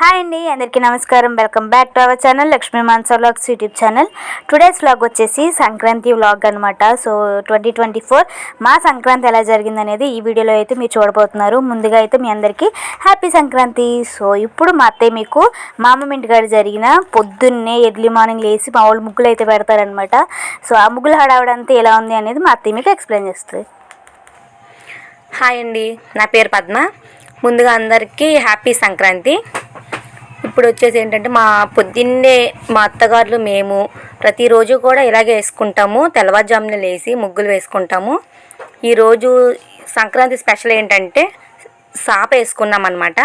Hi అండి అందరికీ నమస్కారం. Welcome back to our channel Lakshmi Mansa vlogs YouTube channel today's vlog వచ్చేసి Sankranti vlog అనమాట సో ట్వంటీ ట్వంటీ ఫోర్ మా సంక్రాంతి ఎలా జరిగిందనేది ఈ వీడియోలో అయితే మీరు చూడబోతున్నారు. ముందుగా అయితే మీ అందరికీ హ్యాపీ సంక్రాంతి. సో ఇప్పుడు మా అత్తయ్య మీకు మా అమ్మమ్మ ఇంటికాడ జరిగిన పొద్దున్నే ఎర్లీ మార్నింగ్ లేచి మా వాళ్ళు ముగ్గులు అయితే పెడతారనమాట సో ఆ ముగ్గులు హడావడంతా ఎలా ఉంది అనేది మా అత్తయ్య మీకు ఎక్స్ప్లెయిన్ చేస్తుంది. హాయ్ అండి నా పేరు పద్మ. ముందుగా అందరికీ హ్యాపీ సంక్రాంతి. ఇప్పుడు వచ్చేసి ఏంటంటే మా పొద్దున్నే మా అత్తగారులు మేము ప్రతిరోజు కూడా ఇలాగే వేసుకుంటాము. తెల్లవారుజామున లేచి ముగ్గులు వేసుకుంటాము. ఈరోజు సంక్రాంతి స్పెషల్ ఏంటంటే సాప వేసుకున్నాం అనమాట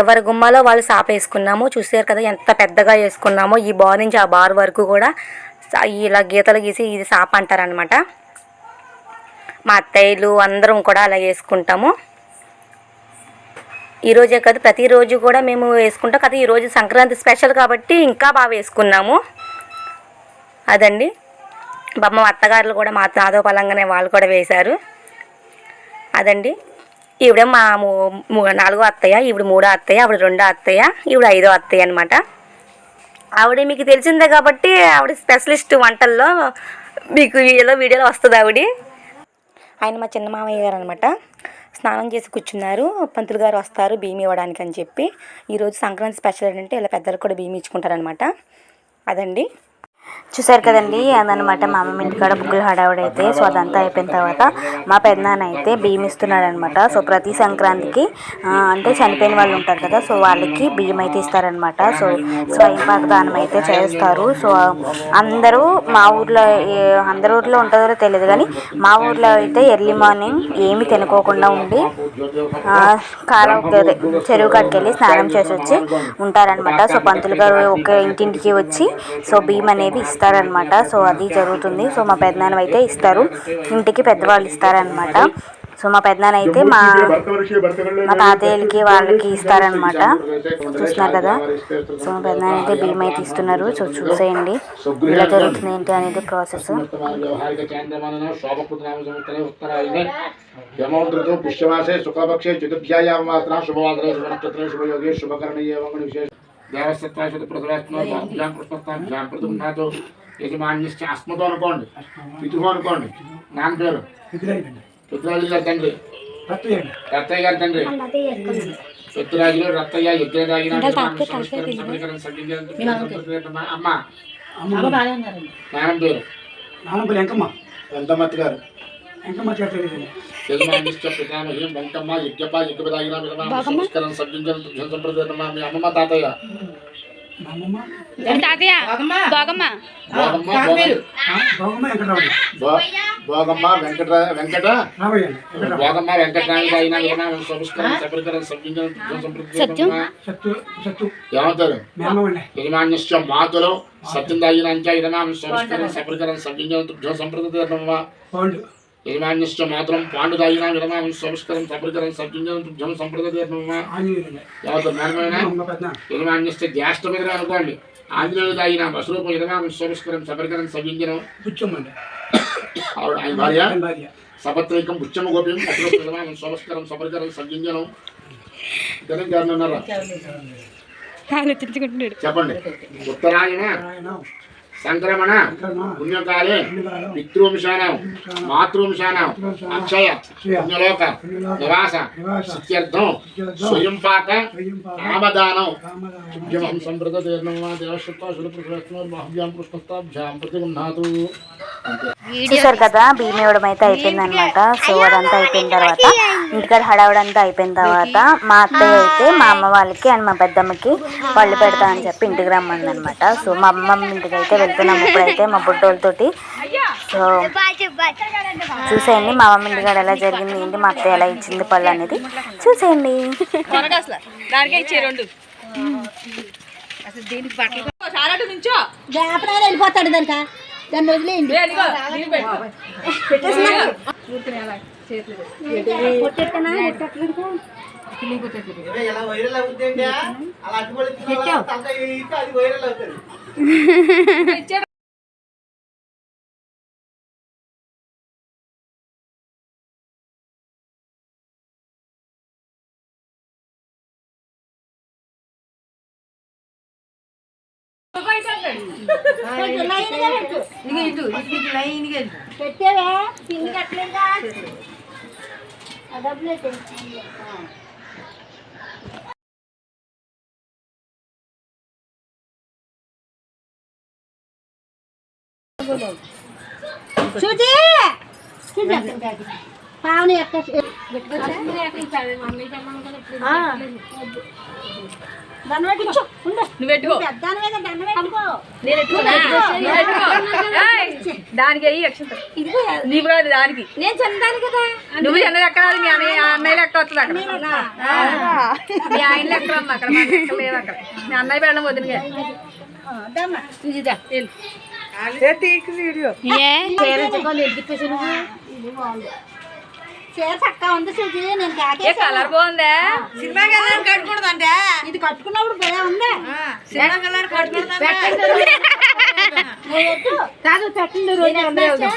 ఎవరి గుమ్మాలో వాళ్ళు సాప వేసుకున్నాము చూసారు కదా ఎంత పెద్దగా వేసుకున్నామో ఈ బార్ నుంచి ఆ బార్ వరకు కూడా ఇలా గీతలు గీసి ఇది సాప అంటారనమాట మా అత్తయ్యలు అందరం కూడా అలా వేసుకుంటాము. ఈరోజే కాదు ప్రతిరోజు కూడా మేము వేసుకుంటాం కదా ఈరోజు సంక్రాంతి స్పెషల్ కాబట్టి ఇంకా బాగా వేసుకున్నాము. అదండి. బొమ్మ అత్తగారులు కూడా మా నాతో పలంగానే వాళ్ళు కూడా వేశారు. అదండి. ఈవిడ మా మూ- నాలుగో అత్తయ్య ఈవిడ మూడో అత్తయ్య ఆవిడ రెండో అత్తయ్య ఈవిడ ఐదో అత్తయ్య అనమాట ఆవిడ మీకు తెలిసిందే కాబట్టి ఆవిడ స్పెషలిస్ట్ వంటల్లో మీకు ఏదో వీడియోలో వస్తుంది ఆవిడ. ఆయన మా చిన్న మామయ్య గారు అనమాట స్నానం చేసి కూర్చున్నారు. పంతులు గారు వస్తారు భీమి ఇవ్వడానికి అని చెప్పి. ఈరోజు సంక్రాంతి స్పెషల్ ఏంటంటే ఇలా పెద్దలకు కూడా బియ్యం ఇచ్చుకుంటారనమాట అదండి. చూసారు కదండి అదనమాట మా అమ్మమ్మ ఇంటికాడ బుగ్గులు హడావుడైతే సో అదంతా అయిపోయిన తర్వాత మా పెద్దనాన్న అయితే బియ్యం ఇస్తున్నాడు అనమాట సో ప్రతి సంక్రాంతికి అంటే చనిపోయిన వాళ్ళు ఉంటారు కదా సో వాళ్ళకి బియ్యం అయితే ఇస్తారనమాట. సో స్వయంపాక దానం అయితే చేస్తారు. సో అందరూ మా ఊర్లో అందరి ఊర్లో ఉంటుందో తెలియదు కానీ మా ఊర్లో అయితే ఎర్లీ మార్నింగ్ ఏమి తినుకోకుండా ఉండి కాలం చెరువు కాడికి వెళ్ళి స్నానం చేసి వచ్చి ఉంటారనమాట. సో పంతులు గారు ఒక ఇంటింటికి వచ్చి సో బియ్యం అనేవి ఇస్తారనమాట సో అది జరుగుతుంది. సో మా పెద్దనాన్న అయితే ఇస్తారు. ఇంటికి పెద్దవాళ్ళు ఇస్తారనమాట సో మా పెద్దనాన్న అయితే మా మా తాతయ్యలకి వాళ్ళకి ఇస్తారనమాట చూస్తున్నారు కదా? సో మా పెద్దనాన్న అయితే బియ్యం అయితే ఇస్తున్నారు. సో చూసేయండి. ఇలా జరుగుతుంది ఏంటి అనేది ప్రాసెస్. వ్యవహారిక పుష్యమాసే శుక్లపక్షే చతుర్థ్యాయామ శుభవాదరే శుభవాసరే శుభనక్షత్రే శుభయోగే శుభకరణీయ విశేష. దేవసత్వాశుద్ధ ప్రథమాత్మ కృష్ణస్థాన్ ప్రతిమాతో యజమాన్యశ్చ అస్మతో అనుకోండి పితృహో అనుకోండి నాన్న పేరు పితృరాజు గారి తండ్రి రత్తయ్య గారి తండ్రి పితృరాజులు రత్తయ్య యజ్ఞరాగిన అమ్మ నాన్న పేరు వెంకమ్మ వెంకమ్మత్తి గారు వెంకమ్మ చేత తెలియదండి యజమానిశ్చ పితామహ్యం వెంకమ్మ యజ్ఞప యజ్ఞపదాగిన విరమ సంస్కరణ సజ్జించన సంప్రదాయ మీ అమ్మమ్మ తాతయ్య. తాతయ్య? భోగమ్మ భోగమ్మ వెంకట? వెంకట భోగమ్మ మేమవండి యజమాన్యశ్చ మాతులు సత్యం ఇరమాం సంస్కరణ సపరికరణ సజ్జించన సంప్రదాయ యజమాన్యశ్చ మాత్రం పాండు దాగిన విరమాం సంస్కరణ సపరికరణ సజ్జించన సంప్రదాయ ఆంజనేయులండి ఏమంటారు మేనమేనా మా పెద్ద యజమాన్యస్తే జ్యేష్ఠ మీద అనుకోండి. ఆంజనేయుడు తాగిన వస్త్రూపం యజమాన్ సంస్కరం సపరికరం పుచ్చమ్మండి ఆవిడ ఆయన భార్య? సపత్రికం పుచ్చమ గోప్యం వస్త్రూపం యజమాన్ సంస్కరం సపరికరం చెప్పండి. ఉత్తరాయణ. సంక్రమణ సంక్రమణ, పుణ్యకాలే పుణ్యకాలం, పితృంశానం మాతృంశానం అక్షయ పుణ్యలోక నివాస నివాస, సిత్యర్థం సిద్ధ్యర్థం, స్వయం పాక స్వయం పాక, నామదానం రామదానం, శుభ్యం సంప్రదతేర్నమా దేవశత్వ శుభ్రకృష్ణోర్మహవ్యాం పుష్పస్తాభ్యాం ప్రతిగృహాతు చూసారు కదా బియ్యం ఇవ్వడం అయితే అయిపోయింది అనమాట సో అదంతా అయిపోయిన తర్వాత ఇంటికాడ హడావుడంతా అయిపోయిన తర్వాత మా అత్తయ్య అయితే మా అమ్మ వాళ్ళకి అండ్ మా పెద్దమ్మకి పళ్ళు పెడతా అని చెప్పి ఇంటికి రమ్మంది అనమాట సో మా అమ్మమ్మ ఇంటికి అయితే వెళ్తున్నాము ఇప్పుడైతే మా బుడ్డోళ్ళతోటి. సో చూసేయండి మా అమ్మమ్మ ఇంటికాడ ఎలా జరిగింది ఏంటి మా అత్తయ్య ఎలా ఇచ్చింది పళ్ళు అనేది చూసేయండి. వ్యాపారాలు వెళ్ళిపోతాడు దానిక దాన్ని వదిలేయండి. కొట్టెట్టనా? పెట్టేవే పిండి కట్టలేదా ఆ డబ్బులు ఎట్టు? శృతి శృతి అక్కడ బ్యాగ్. పావని ఎక్క దానికి నీకు నేను చందాను కదా. నువ్వు లెక్క రాదు మీ అన్నయ్య అన్నయ్య లెక్క వస్తుంది అక్కడ. ఆ. మీ ఆయన లెక్క రమ్మ అక్కడ మీ అన్నయ్య వెళ్ళడం వదిలిగా చీర చక్క ఉంది శృతి నేను కాకే ఏ కలర్ బాగుందా? ఇది కట్టుకున్నప్పుడు భలే ఉంది. కాదు పెట్టండి రోజు.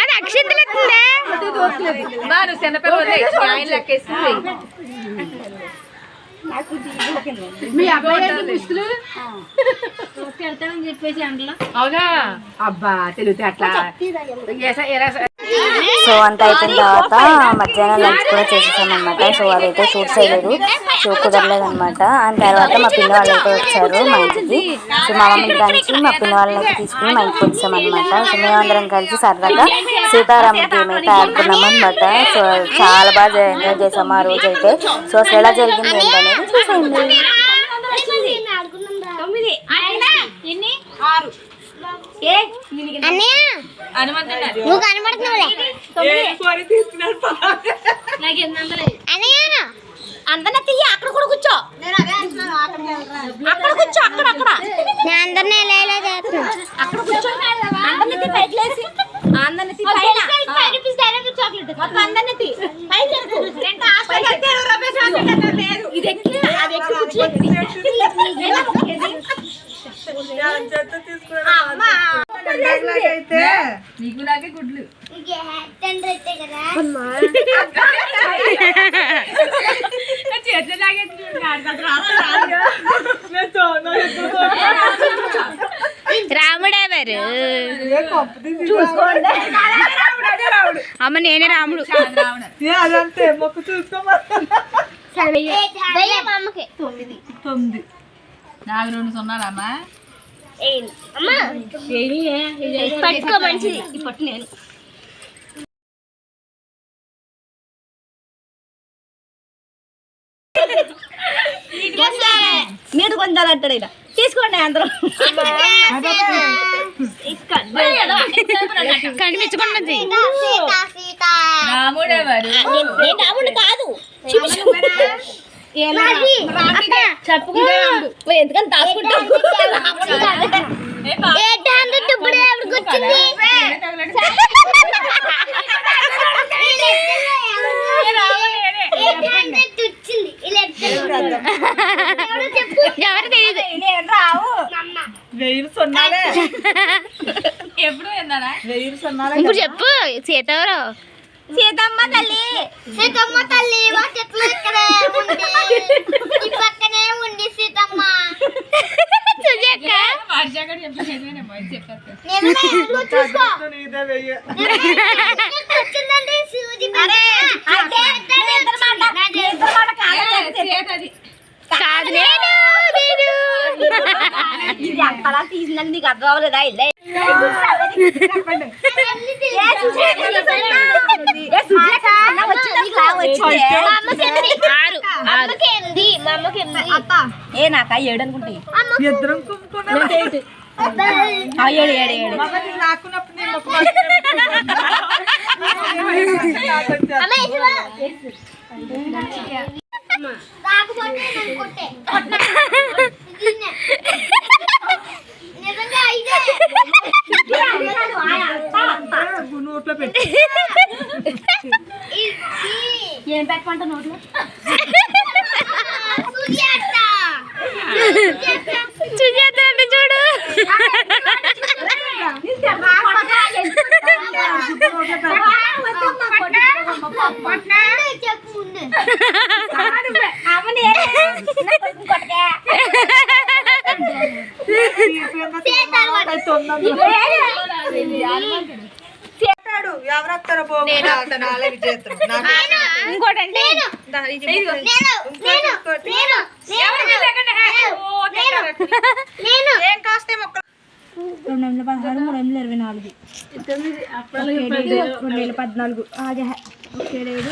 అది అక్షింతలు ఎత్తుందే? బా నువ్వు చిన్నపిల్ల వదిలేయ్. మీ అబ్బాయి చెప్పేసి అందులో. అవునా? అబ్బా తెలివితే అట్లా. సో అంత అయిపోయిన తర్వాత మధ్యాహ్నం లంచ్ కూడా చేసేసామన్నమాట సో అదైతే షూట్ చేయలేదు. సో కుదరలేదు అనమాట అండ్ తర్వాత మా పిన్ని వాళ్ళు అయితే వచ్చారు మా ఇంటికి. సో మా మమ్మీ నుంచి మా పిన్ని వాళ్ళని అయితే తీసుకుని మా ఇంటికి వచ్చామన్నమాట. సో మేమందరం కలిసి సరదాగా సీతారామ గేమ్ అయితే ఆడుకున్నాం అనమాట సో చాలా బాగా ఎంజాయ్ చేసాము ఆ రోజు అయితే సో అసలు ఎలా జరిగింది ఏంటనేది చూసేయండి. తొమ్మిది. ఎన్ని ఆరు నువ్వు కనబడుతున్నావులే అన్నయ్య అందరినీ తీయ అక్కడ కూడా కూర్చో అక్కడ కూర్చో అక్కడ అక్కడ నేను అందరినీ ఎలా ఎలా చేస్తున్నా అక్కడ కూర్చో అందరినీ తీ పైకి లేసి అందరినీ తీ పైన మొత్తం అందరినీ తీ పైకి ఎక్కు. రెండు ఆశలు ఎక్కి ఇరవై రూపాయలు చాక్లెట్ అన్నారు. లేదు. ఇది ఎక్కి అది ఎక్కి కూర్చో ఏదో ఒకటి. అమ్మా. నీకు నాకే గుడ్లు. చేతులు రాముడు ఎవరు? అమ్మ నేనే రాముడు. వెయ్యి మా అమ్మకి. నాకు రెండు సున్నాలమ్మా అమ్మా. పట్టుకో మంచిది. ఈ పట్టు నేను. మీరు కొందాలంటాడు ఇలా. తీసుకోండి అందరూ. కనిపించకుండా సీత సీత రాముడు నేను చెప్పు ఎందుకని దాచుకుంటావు? ఏంటి అందరు ఇప్పుడు ఎవరికి వచ్చింది? ఎవరో తెలియదు ఎప్పుడు ఇప్పుడు చెప్పు సీత ఎవరు? సీతమ్మ తల్లి. సీతమ్మ తల్లి మా చెట్లు ఇక్కడే ఉంది? ఈ పక్కనే ఉంది సీతమ్మ. సుజాక వర్షాకర్ చెప్పి చెప్పేస్తా నిజమే, నువ్వు చూసుకో. నీకు వచ్చిందంటే సూది అరే అంటే నీ ఇద్దరి మాట నీ ఇద్దరి మాట కాదు కాదు నేను నేను. ఇది అంతలా తీసిందని నీకు అర్థం అవ్వలేదా? ఇల్లే మా అమ్మకి ఎనిమిది. ఆరు మా అమ్మకి ఎనిమిది. మా అమ్మకి ఎనిమిది. ఏ నాక ఏడు అనుకుంటే. ఆ, ఏడు ఏడు ఏడు. అమ్మ, ఇసువా. రాకపోతే నన్ను కొట్టే. దీన్నే. నిజంగా ఐదే. ఇది. ఏం పెట్టమంటా నోట్లో. సుజాత అంటే చూడు. చేస్తాడు. నాకు ఇంకోటండి నేను నేను నేను నేను ఏం కాస్తే మొక్కలు రెండు వందల పదహారు మూడు వందల ఇరవై నాలుగు రెండు వేల పద్నాలుగు ఒకేడేడు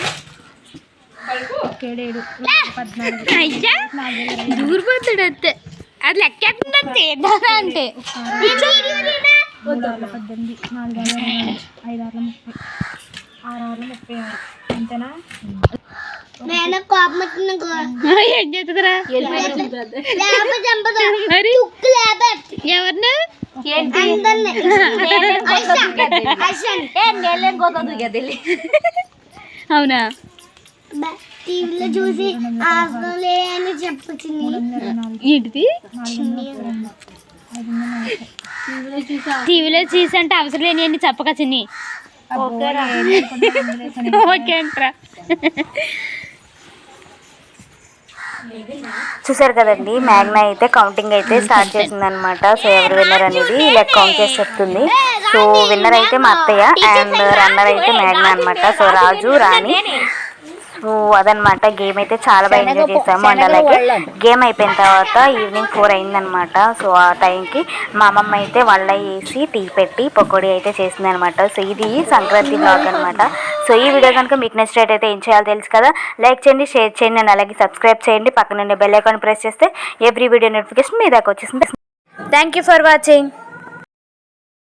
ఒకేడేడు పద్నాలుగు దూరిపోతాడు అంతే అది లెక్కేస్తుందంతే అంటే పద్దెనిమిది నాలుగు ఐదు ఆరుల ముప్పై ఆరు ఆరుల ముప్పై ఆరు అంతేనా? ఏం చేస్తుందిరా? ఎవరిని? అవునా? టీవీలో చూసి అవసరం లేని చెప్పొచ్చింది. ఏంటిది? టీవీలో చూసి అంటే అవసరం లేని చెప్పక చిన్ని. చూసారు కదండి మ్యాగ్నా అయితే కౌంటింగ్ అయితే స్టార్ట్ చేసింది అనమాట సో ఎవరు విన్నర్ అనేది ఇలా కౌంట్ చేసి చెప్తుంది. సో విన్నర్ అయితే మా అత్తయ్య అండ్ రన్నర్ అయితే మ్యాగ్నా అనమాట సో రాజు రాణి. అదనమాట. గేమ్ అయితే చాలా బాగా ఎంజాయ్ చేసాము అండ్ అలాగే గేమ్ అయిపోయిన తర్వాత ఈవినింగ్ ఫోర్ అయిందనమాట. సో ఆ టైంకి మా అమ్మమ్మ అయితే వాళ్ళ వేసి టీ పెట్టి పకోడీ అయితే చేసింది అనమాట సో ఇది సంక్రాంతి బ్లాగ్ అనమాట సో ఈ వీడియో కనుక మీకు నచ్చినట్టయితే ఏం చేయాలో తెలుసు కదా? లైక్ చేయండి షేర్ చేయండి అండ్ అలాగే సబ్స్క్రైబ్ చేయండి. పక్కన బెల్ ఐకాన్ ప్రెస్ చేస్తే ఎవ్రీ వీడియో నోటిఫికేషన్ మీ దాకా వచ్చేసింది. Thank you for watching